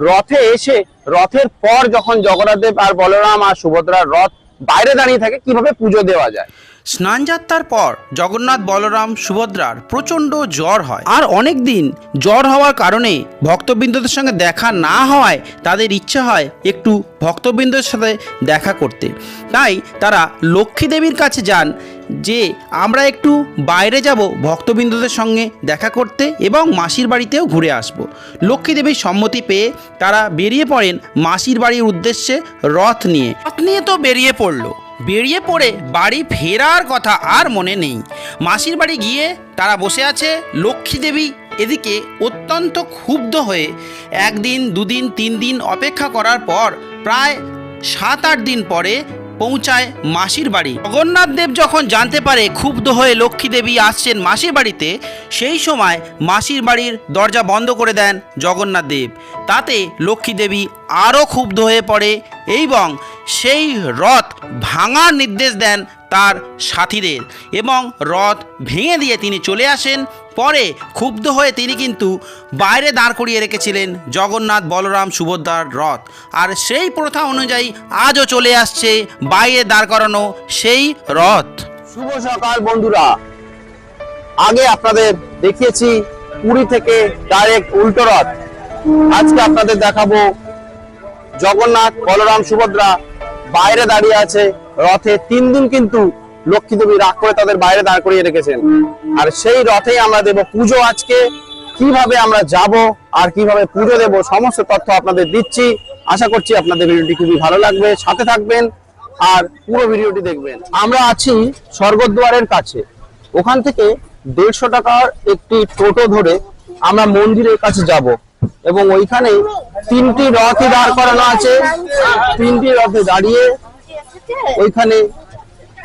রথে এসে, রথের পর যখন জগন্নাথদেব আর বলরাম আর সুভদ্রার রথ বাইরে দাঁড়িয়ে থাকে, কীভাবে পুজো দেওয়া যায়? স্নানযাত্রার পর জগন্নাথ, বলরাম, সুভদ্রার প্রচণ্ড জ্বর হয়। আর অনেক দিন জ্বর হওয়ার কারণে ভক্তবৃন্দদের সঙ্গে দেখা না হওয়ায় তাদের ইচ্ছা হয় একটু ভক্তবৃন্দের সাথে দেখা করতে। তাই তারা লক্ষ্মী দেবীর কাছে যান যে আমরা একটু বাইরে যাব ভক্তবৃন্দদের সঙ্গে দেখা করতে এবং মাসির বাড়িতেও ঘুরে আসব। লক্ষ্মী দেবীর সম্মতি পেয়ে তারা বেরিয়ে পড়েন মাসির বাড়ির উদ্দেশ্যে রথ নিয়ে। রথ নিয়ে তো বেরিয়ে পড়ল। বেরিয়ে পড়ে বাড়ি ফেরার কথা আর মনে নেই। মাসির বাড়ি গিয়ে তারা বসে আছে লক্ষ্মী দেবী এদিকে অত্যন্ত ক্ষুব্ধ হয়ে একদিন, দুদিন, তিন দিন অপেক্ষা করার পর প্রায় সাত আট দিন পরে পৌঁছায় মাসির বাড়ি। জগন্নাথ দেব যখন জানতে পারে ক্ষুব্ধ হয়ে লক্ষ্মী দেবী আসছেন মাসির বাড়িতে, সেই সময় মাসির বাড়ির দরজা বন্ধ করে দেন জগন্নাথ দেব। তাতে লক্ষ্মী দেবী আরও ক্ষুব্ধ হয়ে পড়ে এবং সেই রথ ভাঙার নির্দেশ দেন তার সাথীদের এবং রথ ভেঙে দিয়ে তিনি চলে আসেন পরে ক্ষুব্ধ হয়ে তিনি কিন্তু বাইরে দাঁড় করিয়ে রেখেছিলেন জগন্নাথ, বলরাম, সুভদ্রার রথ। আর সেই প্রথা অনুযায়ী আজও চলে আসছে বাইরে দাঁড় করানো সেই রথ। শুভ সকাল বন্ধুরা। আগে আপনাদের দেখিয়েছি পুরী থেকে ডাইরেক্ট উল্টো রথ। আজকে আপনাদের দেখাবো জগন্নাথ, বলরাম, সুভদ্রা বাইরে দাঁড়িয়ে আছে রথে। তিন দিন কিন্তু লক্ষ্মী দেবী রাগ করে তাদের বাইরে দাঁড় করিয়ে রেখেছেন। আর সেই রথে আমরা দেব পুজো আজকে। কীভাবে আমরা যাব আর কীভাবে পুজো দেব সমস্ত তথ্য আপনাদের দিচ্ছি। আশা করছি আপনাদের ভিডিওটি খুবই ভালো লাগবে। সাথে থাকবেন আর পুরো ভিডিওটি দেখবেন। আমরা আছি স্বর্গদ্বারের কাছে। ওখান থেকে দেড়শো টাকার একটি টোটো ধরে আমরা মন্দিরের কাছে যাব এবং ওইখানে তিনটি রথই দাঁড় করানো আছে। তিনটি রথে দাঁড়িয়ে ওইখানে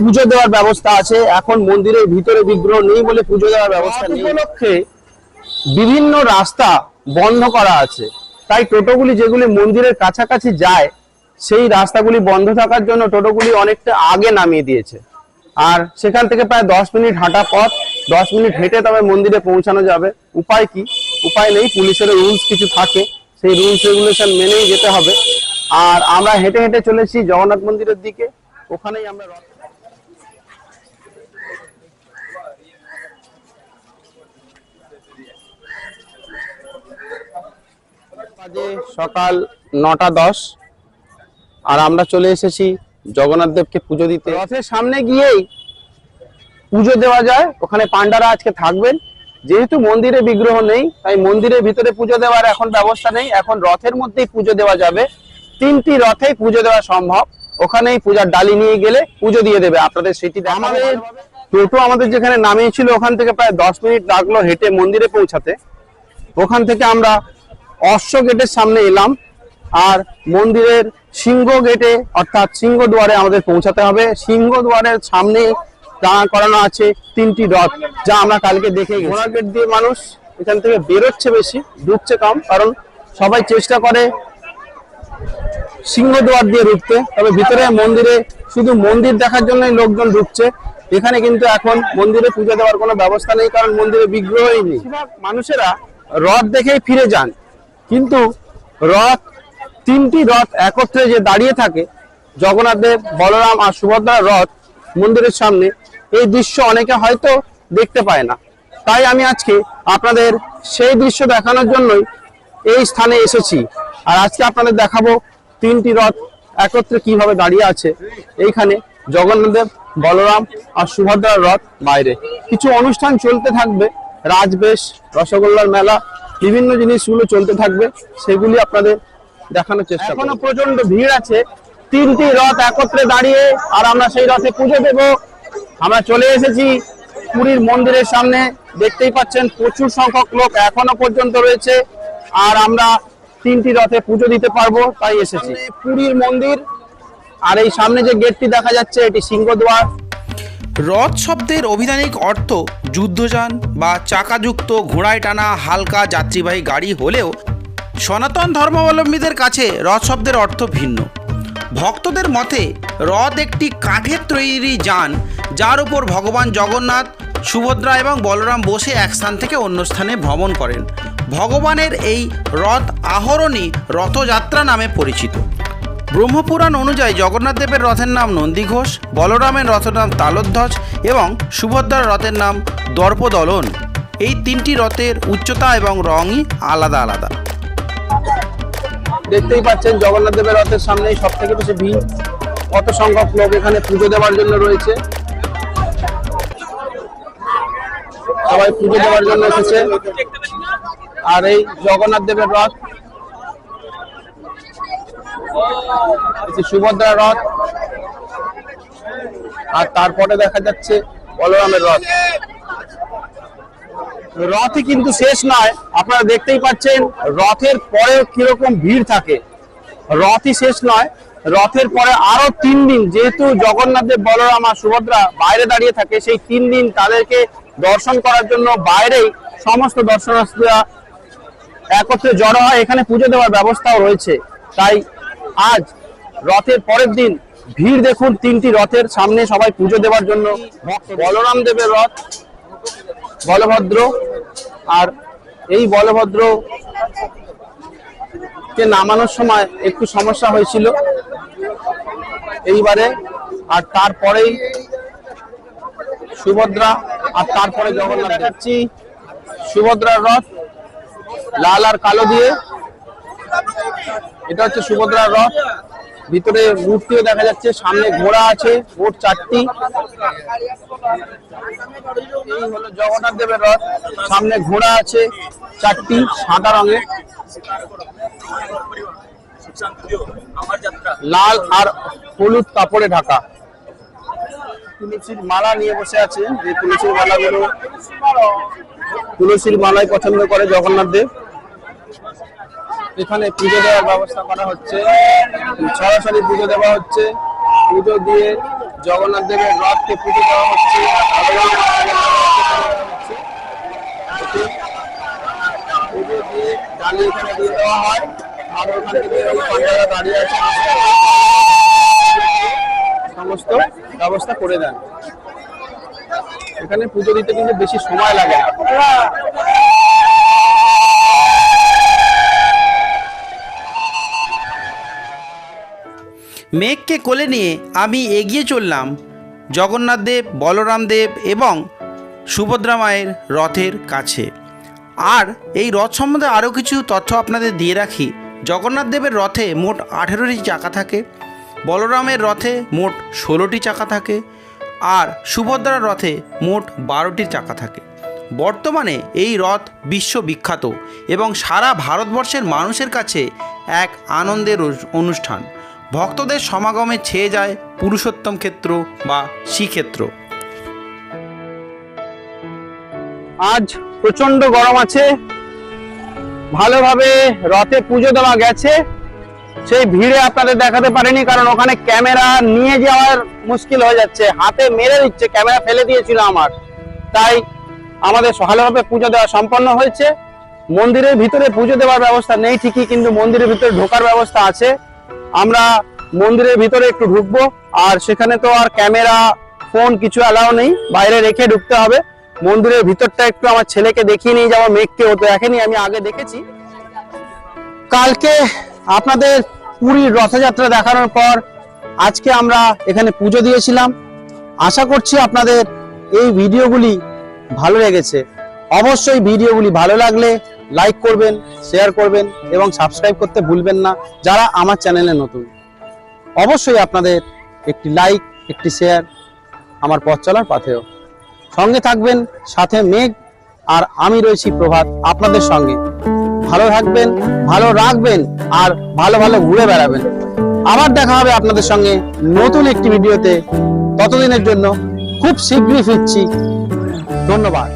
পুজো দেওয়ার ব্যবস্থা আছে। এখন মন্দিরের ভিতরে বিগ্রহ নেই বলে পুজো দেওয়ার ব্যবস্থা নেই। উপলক্ষে বিভিন্ন রাস্তা বন্ধ করা আছে। তাই টোটোগুলি যেগুলি মন্দিরের কাছাকাছি যায় সেই রাস্তাগুলি বন্ধ থাকার জন্য টোটোগুলি অনেকটা আগে নামিয়ে দিয়েছে। আর সেখান থেকে প্রায় দশ মিনিট হাঁটা পথ দশ মিনিট হেঁটে তবে মন্দিরে পৌঁছানো যাবে। উপায় কি? উপায় নেই পুলিশের রুলস কিছু থাকে। সেই রুলস রেগুলেশন মেনেই যেতে হবে। আর আমরা হেঁটে হেঁটে চলেছি জগন্নাথ মন্দিরের দিকে। ওখানেই আমরা বাজে সকাল নটা দশ। আর আমরা চলে এসেছি জগন্নাথ দেবকে পুজো দিতে। রথের সামনে গিয়েই পুজো দেওয়া যায়। ওখানে পান্ডারা আজকে থাকবেন। যেহেতু মন্দিরে বিগ্রহ নেই তাই মন্দিরের ভিতরে পুজো দেওয়ার এখন ব্যবস্থা নেই। এখন রথের মধ্যেই পুজো দেওয়া যাবে। তিনটি রথেই পুজো দেওয়া সম্ভব। ওখানেই পূজার ডালি নিয়ে গেলে পুজো দিয়ে দেবে। আপনাদের সেটি আমাদের টোটো আমাদের যেখানে নামিয়েছিল ওখান থেকে প্রায় দশ মিনিট লাগল হেঁটে মন্দিরে পৌঁছাতে। ওখান থেকে আমরা অশ্ব গেটের সামনে এলাম আর মন্দিরের সিংহ গেটে, অর্থাৎ সিংহ দুয়ারে আমাদের পৌঁছাতে হবে। সিংহ দুয়ারের সামনে দাঁড়া করানো আছে তিনটি রথ, যা আমরা কালকে দেখে ঘোড়া গেট দিয়ে মানুষ এখান থেকে বেরোচ্ছে বেশি, ঢুকছে কম, কারণ সবাই চেষ্টা করে সিংহ দুয়ার দিয়ে ঢুকতে। তবে ভিতরে মন্দিরে শুধু মন্দির দেখার জন্যই লোকজন ঢুকছে। এখানে কিন্তু এখন মন্দিরে পুজো দেওয়ার কোনো ব্যবস্থা নেই, কারণ মন্দিরে বিগ্রহই নেই। মানুষেরা রথ দেখেই ফিরে যান। কিন্তু রথ, তিনটি রথ একত্রে যে দাঁড়িয়ে থাকে, জগন্নাথ দেব, বলরাম আর সুভদ্রার রথ মন্দিরের সামনে, এই দৃশ্য অনেকে হয়তো দেখতে পায় না। তাই আমি আজকে আপনাদের সেই দৃশ্য দেখানোর জন্যই এই স্থানে এসেছি। আর আজকে আপনাদের দেখাবো তিনটি রথ একত্রে কীভাবে দাঁড়িয়ে আছে। এইখানে জগন্নাথ দেব, বলরাম আর সুভদ্রার রথ বাইরে। কিছু অনুষ্ঠান চলতে থাকবে, রাজবেশ, রসগোল্লার মেলা বিভিন্ন জিনিসগুলো চলতে থাকবে সেগুলি আপনাদের দেখানোর চেষ্টা এখনও প্রচণ্ড ভিড় আছে। তিনটি রথ একত্রে দাঁড়িয়ে আর আমরা সেই রথে পুজো দেব। আমরা চলে এসেছি পুরীর মন্দিরের সামনে। দেখতেই পাচ্ছেন প্রচুর সংখ্যক লোক এখনও পর্যন্ত রয়েছে আর আমরা তিনটি রথে পুজো দিতে পারব তাই এসেছি। পুরীর মন্দির আর এই সামনে যে গেটটি দেখা যাচ্ছে এটি সিংহদ্বার। রথ শব্দের অভিধানিক অর্থ যুদ্ধযান বা চাকাযুক্ত ঘোড়ায় টানা হালকা যাত্রীবাহী গাড়ি হলেও সনাতন ধর্মাবলম্বীদের কাছে রথ শব্দের অর্থ ভিন্ন। ভক্তদের মতে, রথ একটি কাঠের তৈরি যান, যার উপর ভগবান জগন্নাথ, সুভদ্রা এবং বলরাম বসে এক স্থান থেকে অন্য স্থানে ভ্রমণ করেন। ভগবানের এই রথ আহরণই রথযাত্রা নামে পরিচিত। ব্রহ্মপুরাণ অনুযায়ী জগন্নাথ দেবের রথের নাম নন্দীঘোষ বলরামের রথের নাম তালোধ্বজ এবং সুভদ্রার রথের নাম দর্পদলন। এই তিনটি রথের উচ্চতা এবং রঙই আলাদা আলাদা। দেখতেই পাচ্ছেন জগন্নাথ দেবের রথের সামনেই সব থেকে বেশি ভিড়। কত সংখ্যক লোক এখানে পুজো দেওয়ার জন্য রয়েছে। সবাই পুজো দেওয়ার জন্য এসেছে। আর এই জগন্নাথ দেবের রথ এই যে সুভদ্রার রথ, আর তারপরে দেখা যাচ্ছে বলরামের রথ। রথই কিন্তু শেষ নয়, আপনারা দেখতেই পাচ্ছেন, রথের পরে কীরকম ভিড় থাকে। রথই শেষ নয়, রথের পরে আরও তিন দিন, যেহেতু জগন্নাথ দেব, বলরাম আর সুভদ্রা বাইরে দাঁড়িয়ে থাকে, সেই তিন দিন তাদেরকে দর্শন করার জন্য বাইরেই সমস্ত দর্শনার্থীরা একত্রে জড়ো হয়। এখানে পুজো দেওয়ার ব্যবস্থাও রয়েছে। তাই আজ রথের পরের দিন ভিড় দেখুন তিনটি রথের সামনে সবাই পুজো দেওয়ার জন্য। বলরাম দেবের রথ বলভদ্র আর এই বলভদ্র কে নামানোর সময় একটু সমস্যা হয়েছিল এইবারে। আর তারপরেই সুভদ্রা আর তারপরে জগন্নাথ যাচ্ছি সুভদ্রার রথ লাল আর কালো দিয়ে এটা হচ্ছে সুভদ্রার রথ। ভিতরে মূর্তিও দেখা যাচ্ছে, সামনে ঘোড়া আছে, মোট চারটি। জগন্নাথ দেবের রথ। সামনে ঘোড়া আছে, চারটি, সাদা রঙের। লাল আর হলুদ কাপড়ে ঢাকা। তুলসীর মালা নিয়ে বসে আছে, যে তুলসীর মালাগুলো তুলসীর মালাই পছন্দ করে জগন্নাথ দেব। এখানে পুজো দেওয়ার ব্যবস্থা করা হচ্ছে। সরাসরি পুজো দেওয়া হচ্ছে। পুজো দিয়ে জগন্নাথ দেবের রথকে পুজো দেওয়া হচ্ছে। দাঁড়িয়ে আছে। সমস্ত ব্যবস্থা করে দেন। এখানে পুজো দিতে কিন্তু বেশি সময় লাগে না। মেঘকে কোলে নিয়ে আমি এগিয়ে চললাম। জগন্নাথ দেব, বলরাম দেব এবং সুভদ্রা মায়ের রথের কাছে। আর এই রথ সম্বন্ধে আরও কিছু তথ্য আপনাদের দিয়ে রাখি। জগন্নাথ দেবের রথে মোট আঠেরোটি চাকা থাকে, বলরামের রথে মোট ষোলোটি চাকা থাকে আর সুভদ্রার রথে মোট বারোটি চাকা থাকে। বর্তমানে এই রথ বিশ্ববিখ্যাত এবং সারা ভারতবর্ষের মানুষের কাছে এক আনন্দের অনুষ্ঠান। ভক্তদের সমাগমে ছেয়ে যায় পুরুষোত্তম ক্ষেত্র বা শ্রীক্ষেত্র আজ প্রচণ্ড গরম আছে। ভালোভাবে রথে পুজো দেওয়া গেছে। সেই ভিড়ে আপনাদের দেখাতে পারিনি, কারণ ওখানে ক্যামেরা নিয়ে যাওয়ার মুশকিল হয়ে যাচ্ছে। হাতে মেরে দিচ্ছে, ক্যামেরা ফেলে দিয়েছিল আমার। তাই আমাদের ভালোভাবে পুজো দেওয়া সম্পন্ন হয়েছে। মন্দিরের ভিতরে পুজো দেওয়ার ব্যবস্থা নেই ঠিকই, কিন্তু মন্দিরের ভিতরে ঢোকার ব্যবস্থা আছে। আমরা মন্দিরের ভিতরে একটু ঢুকবো, আর সেখানে তো আর ক্যামেরা, ফোন কিছু অ্যালাউ নেই, বাইরে রেখে ঢুকতে হবে। মন্দিরের ভিতরটা একটু আমার ছেলেকে দেখিয়ে নিয়ে যাওয়া মেঘকে হতো দেখেনি, আমি আগে দেখেছি। কালকে আপনাদের পুরীর রথযাত্রা দেখানোর পর আজকে আমরা এখানে পুজো দিয়েছিলাম। আশা করছি আপনাদের এই ভিডিওগুলি ভালো লেগেছে। অবশ্যই ভিডিওগুলি ভালো লাগলে লাইক করবেন শেয়ার করবেন এবং সাবস্ক্রাইব করতে ভুলবেন না যারা আমার চ্যানেলে নতুন। অবশ্যই আপনাদের একটি লাইক একটি শেয়ার আমার পথ চলার পাথেও। সঙ্গে থাকবেন, সাথে মেঘ আর আমি রয়েছি প্রভাত আপনাদের সঙ্গে। ভালো থাকবেন, ভালো রাখবেন আর ভালো ভালো ঘুরে বেড়াবেন। আবার দেখা হবে আপনাদের সঙ্গে নতুন একটি ভিডিওতে ততদিনের জন্য খুব শীঘ্রই ফিরছি। ধন্যবাদ।